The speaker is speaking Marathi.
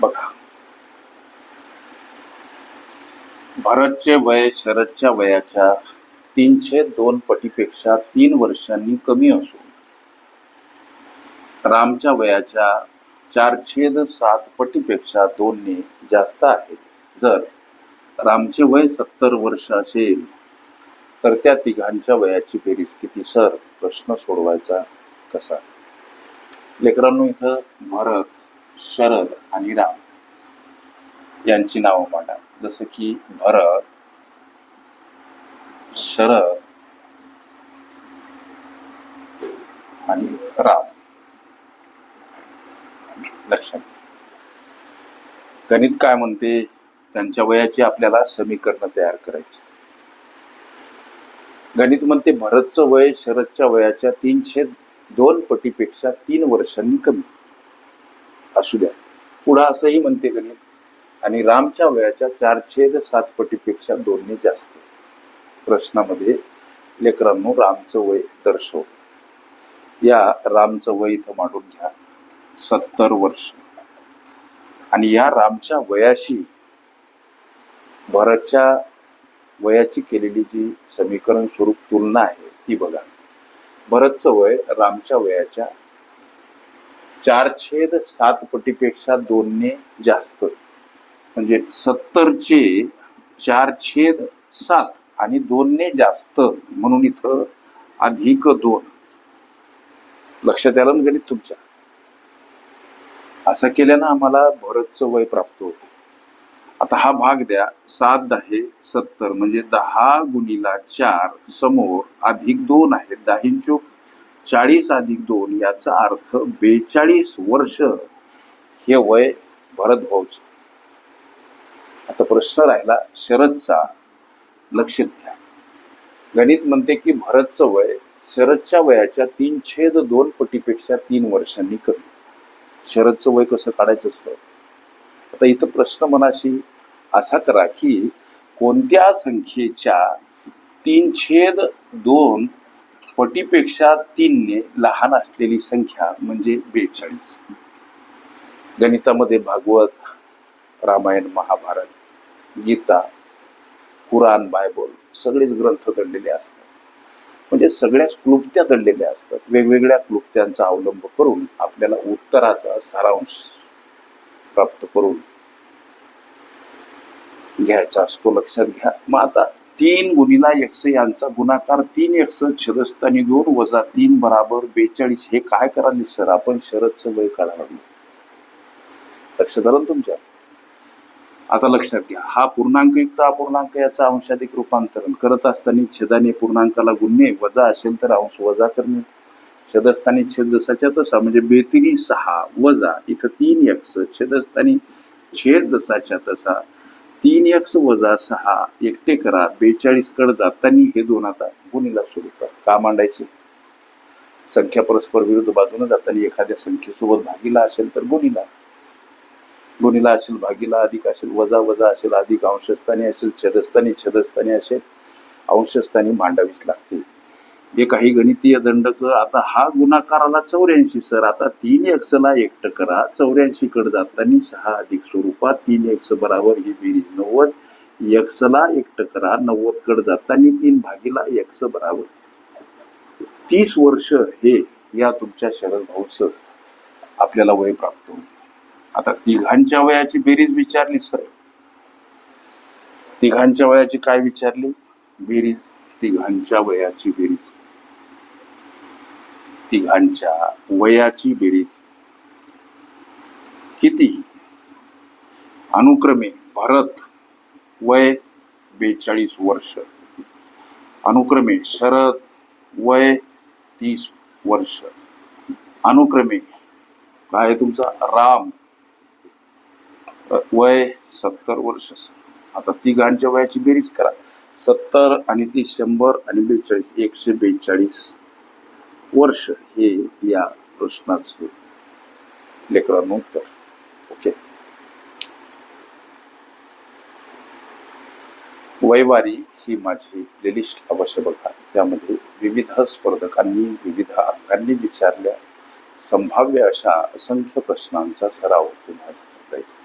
बघा. भरतचे वय शरदच्या वयाच्या तीनशे दोन पटीपेक्षा तीन वर्षांनी कमी असून रामच्या वयाच्या चारछेद सात पटीपेक्षा दोनने जास्त आहे. जर रामचे वय सत्तर वर्ष असेल तर त्या तिघांच्या वयाची बेरीज किती सर प्रश्न सोडवायचा कसा? लेकरांनो इथं भरत शरद आणि राम यांची नावं मांडा. जसं की भरत शरद आणि राम. लक्षात गणित काय म्हणते? त्यांच्या वयाची आपल्याला समीकरण तयार करायची. गणित म्हणते भरतचं वय शरदच्या वयाच्या तीनशे दोन पटीपेक्षा तीन वर्षांनी कमी. असू द्या. पुढं असंही म्हणते गणित आणि रामच्या वयाच्या चार छेद सात पटीपेक्षा दोन्ही जास्त. प्रश्नामध्ये लेकरांनो रामचं वय दर्शव. या रामचं वय इथं मांडून घ्या. सत्तर वर्ष. आणि या रामच्या वयाशी भरतच्या वयाची केलेली जी समीकरण स्वरूप तुलना आहे ती बघा. भरतचं वय रामच्या वयाच्या चार छेद सात पटीपेक्षा दोनने जास्त. म्हणजे सत्तरचे चार छेद सात आणि दोनने जास्त म्हणून इथं अधिक दोन. लक्षात आलं ना गणित तुमच्या? असं केल्यानं आम्हाला भरतचं वय प्राप्त होतं. आता हा भाग द्या. सात दहा सत्तर म्हणजे दहा गुणीला चार समोर अधिक दोन आहेत दाहींचोक चाळीस अधिक दोन याचा अर्थ बेचाळीस वर्ष हे वय भरत भाऊच. आता प्रश्न राहिला शरदचा. लक्षात घ्या. गणित म्हणते की भरतचं वय शरदच्या वयाच्या तीन छेद दोन पटीपेक्षा तीन वर्षांनी कमी. शरदचं वय कसं काढायचं असतं? आता इथं प्रश्न मनाशी असा करा की कोणत्या संख्येच्या तीन छेद दोन पटीपेक्षा तीनने लहान असलेली संख्या म्हणजे बेचाळीस. गणितामध्ये भागवत रामायण महाभारत गीता कुराण बायबल सगळेच ग्रंथ दडलेले असतात. म्हणजे सगळ्याच क्लुप्त्या दडलेल्या असतात. वेगवेगळ्या क्लुप्त्यांचा अवलंब करून आपल्याला उत्तराचा सारांश प्राप्त करून घ्यायचा असतो. लक्षात घ्या. मग आता तीन गुणीला एक्स यांचा गुणाकार तीन एक्स आणि दोन वजा तीन बराबर बेचाळीस. हे काय करायला सर? आपण शरदचं वय काढावं लक्षात आलं तुमच्या? आता लक्षात घ्या. हा पूर्णांक युक्त अपूर्णांक याचा अंशाधिक रूपांतरण करत असताना छेदाने पूर्णांकाला गुन्हे वजा असेल तर अंश वजा करणे. छेदस्थानी छेद जसाच्या तसा म्हणजे बेतिरी सहा वजा इथं तीन एक्स छेदस्थानी छेद जसाच्या तसा तीन एक्स वजा सहा एकटे करा बेचाळीस कड जाताना हे दोन आता गुणीला स्वरूपात का मांडायचे? संख्या परस्पर विरुद्ध बाजूने जाताना एखाद्या संख्येसोबत भागीला असेल तर गुणीला. गुणीला असेल भागीला अधिक असेल वजा वजा असेल अधिक अंशस्थानी असेल छेदस्थानी छेदस्थानी असेल अंशस्थानी मांडावीच लागते हे काही गणितीय दंडक आता हा गुणाकाराला चौऱ्याऐंशी सर आता तीन एक्सला एकट करा चौऱ्याऐंशी कडे जाताना सहा अधिक स्वरूपात तीन एक्स बराबर ही बेरीज नव्वद एक्सला एकट करा नव्वदकडे जाताना तीन भागीला एक्स बराबर. तीस वर्ष हे या तुमच्या शरद भाऊचं आपल्याला वय प्राप्त होईल. आता तिघांच्या वयाची बेरीज विचारली सर. तिघांच्या वयाची काय विचारली? बेरीज तिघांच्या वयाची बेरीज. तिघांच्या वयाची बेरीज. किती अनुक्रमे भरत वय बेचाळीस वर्ष. अनुक्रमे शरद वय तीस वर्ष. अनुक्रमे काय आहे तुमचा? राम. वय सत्तर वर्ष आता तिघांच्या वयाची बेरीज करा. सत्तर आणि ती शंभर आणि बेचाळीस एकशे बेचाळीस. वर्ष हे या प्रश्नाचे लेकरांनो उत्तर. ओके वैवारी ही माझी प्लेलिस्ट अवश्य बघा. त्यामध्ये विविध स्पर्धकांनी विविध अंगांनी विचारल्या. संभाव्य अशा असंख्य प्रश्नांचा सराव तुम्हाला करता येईल.